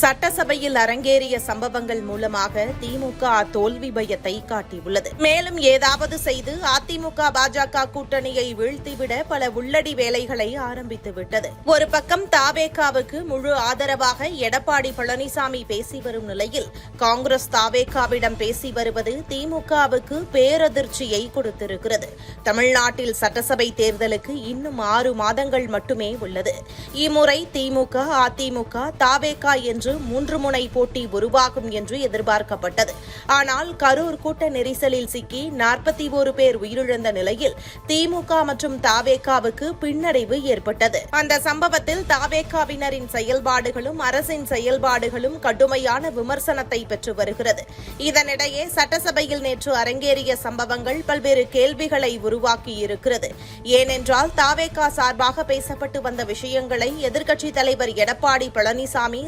சட்டசபையில் அரங்கேறிய சம்பவங்கள் மூலமாக திமுக தோல்வி பயத்தை காட்டியுள்ளது. மேலும் ஏதாவது செய்து அதிமுக பாஜக கூட்டணியை வீழ்த்திவிட பல உள்ளடி வேலைகளை ஆரம்பித்துவிட்டது ஒரு பக்கம் தாவேகாவுக்கு முழு ஆதரவாக எடப்பாடி பழனிசாமி பேசி வரும் நிலையில் காங்கிரஸ் தாவேகாவிடம் பேசி வருவது திமுகவுக்கு பேரதிர்ச்சியை கொடுத்திருக்கிறது. தமிழ்நாட்டில் சட்டசபை தேர்தலுக்கு இன்னும் ஆறு மாதங்கள் மட்டுமே உள்ளது. இம்முறை திமுக அதிமுக தாவேகா என்று மூன்று முனை போட்டி உருவாகும் என்று எதிர்பார்க்கப்பட்டது. ஆனால் கரூர் கூட்ட நெரிசலில் சிக்கி நாற்பத்தி ஒரு பேர் உயிரிழந்த நிலையில் திமுக மற்றும் தாவேகாவுக்கு பின்னடைவு ஏற்பட்டது. அந்த சம்பவத்தில் தாவேகாவினரின் செயல்பாடுகளும் அரசின் செயல்பாடுகளும் கடுமையான விமர்சனத்தை பெற்று வருகிறது. இதனிடையே சட்டசபையில் நேற்று அரங்கேறிய சம்பவங்கள் பல்வேறு கேள்விகளை உருவாக்கியிருக்கிறது ஏனென்றால் தாவேகா சார்பாக பேசப்பட்டு வந்த விஷயங்களை எதிர்க்கட்சித் தலைவர் எடப்பாடி பழனிசாமி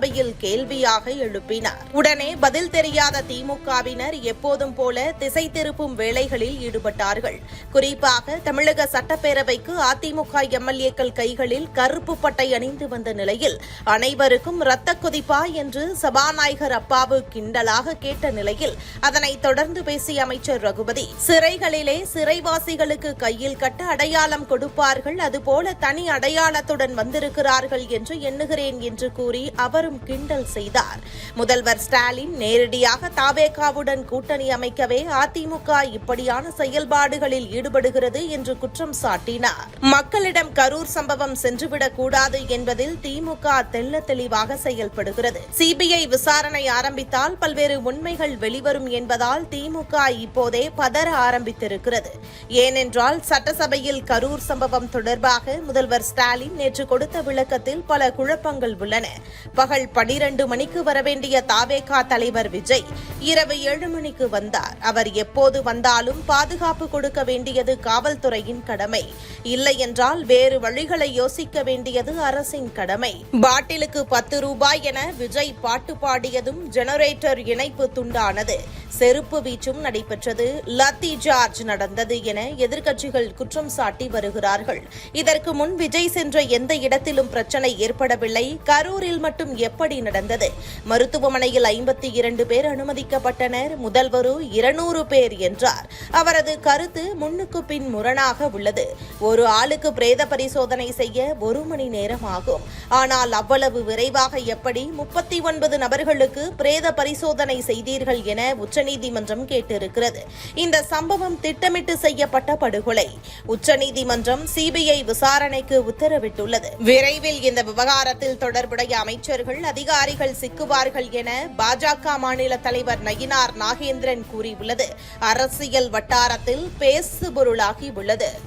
சட்டசபையில் கேள்வியாக எழுப்பினார். உடனே பதில் தெரியாத திமுகவினர் எப்போதும் போல திசை திருப்பும் வேலைகளில் ஈடுபட்டார்கள். குறிப்பாக தமிழக சட்டப்பேரவைக்கு அதிமுக எம்எல்ஏக்கள் கைகளில் கருப்பு பட்டை அணிந்து வந்த நிலையில் அனைவருக்கும் ரத்த கொதிப்பா என்று சபாநாயகர் அப்பாவு கிண்டலாக கேட்ட நிலையில் அதனைத் தொடர்ந்து பேசிய அமைச்சர் ரகுபதி சிறைகளிலே சிறைவாசிகளுக்கு கையில் கட்ட அடையாளம் கொடுப்பார்கள். அதுபோல தனி அடையாளத்துடன் வந்திருக்கிறார்கள் என்று எண்ணுகிறேன் என்று கூறி அவர் அவரும் கிண்டல் செய்தார். முதல்வர் ஸ்டாலின் நேரடியாக தாவேகாவுடன் கூட்டணி அமைக்கவே அதிமுக இப்படியான செயல்பாடுகளில் ஈடுபடுகிறது என்று குற்றம் சாட்டினார். மக்களிடம் கரூர் சம்பவம் சென்றுவிடக் கூடாது என்பதில் திமுக தெல்ல தெளிவாக செயல்படுகிறது. சிபிஐ விசாரணை ஆரம்பித்தால் பல்வேறு உண்மைகள் வெளிவரும் என்பதால் திமுக இப்போதே பதற ஆரம்பித்திருக்கிறது. ஏனென்றால் சட்டசபையில் கரூர் சம்பவம் தொடர்பாக முதல்வர் ஸ்டாலின் நேற்று கொடுத்த விளக்கத்தில் பல குழப்பங்கள் உள்ளன. பகல் பிற்பகல் பனிரண்டு மணிக்கு வரவேண்டிய தாவேகா தலைவர் விஜய் இரவு ஏழு மணிக்கு வந்தார். அவர் எப்போது வந்தாலும் பாதுகாப்பு கொடுக்க வேண்டியது காவல்துறையின் கடமை. இல்லை என்றால் வேறு வழிகளை யோசிக்க வேண்டியது அரசின் கடமை. பாட்டிலுக்கு பத்து ரூபாய் என விஜய் பாட்டு பாடியதும் ஜெனரேட்டர் இணைப்பு துண்டானது. செருப்பு வீச்சும் நடைபெற்றது. லத்தி ஜார்ஜ் நடந்தது என எதிர்க்கட்சிகள் குற்றம் சாட்டி வருகிறார்கள். இதற்கு முன் விஜய் சென்ற எந்த இடத்திலும் பிரச்சனை ஏற்படவில்லை. கரூரில் மட்டும் எப்படி நடந்தது? மருத்துவமனையில் ஐம்பத்தி இரண்டு பேர் அனுமதிக்கப்பட்டனர். முதல்வரோ இருநூறு பேர் என்றார். அவரது கருத்து முன்னுக்கு பின் முரணாக உள்ளது. ஒரு ஆளுக்கு பிரேத பரிசோதனை செய்ய ஒரு மணி நேரம் ஆகும். ஆனால் அவ்வளவு விரைவாக எப்படி முப்பத்தி ஒன்பது நபர்களுக்கு பிரேத பரிசோதனை செய்தீர்கள் என உச்சநீதிமன்றம் கேட்டிருக்கிறது. இந்த சம்பவம் திட்டமிட்டு செய்யப்பட்ட படுகொலை. உச்சநீதிமன்றம் சிபிஐ விசாரணைக்கு உத்தரவிட்டுள்ளது. விரைவில் இந்த விவகாரத்தில் தொடர்புடைய அமைச்சர்கள் அதிகாரிகள் சிக்குவார்கள் என பாஜக மாநில தலைவர் நயினார் நாகேந்திரன் கூறியுள்ளது. அரசியல் வட்டாரத்தில் பேசுபொருளாகி உள்ளது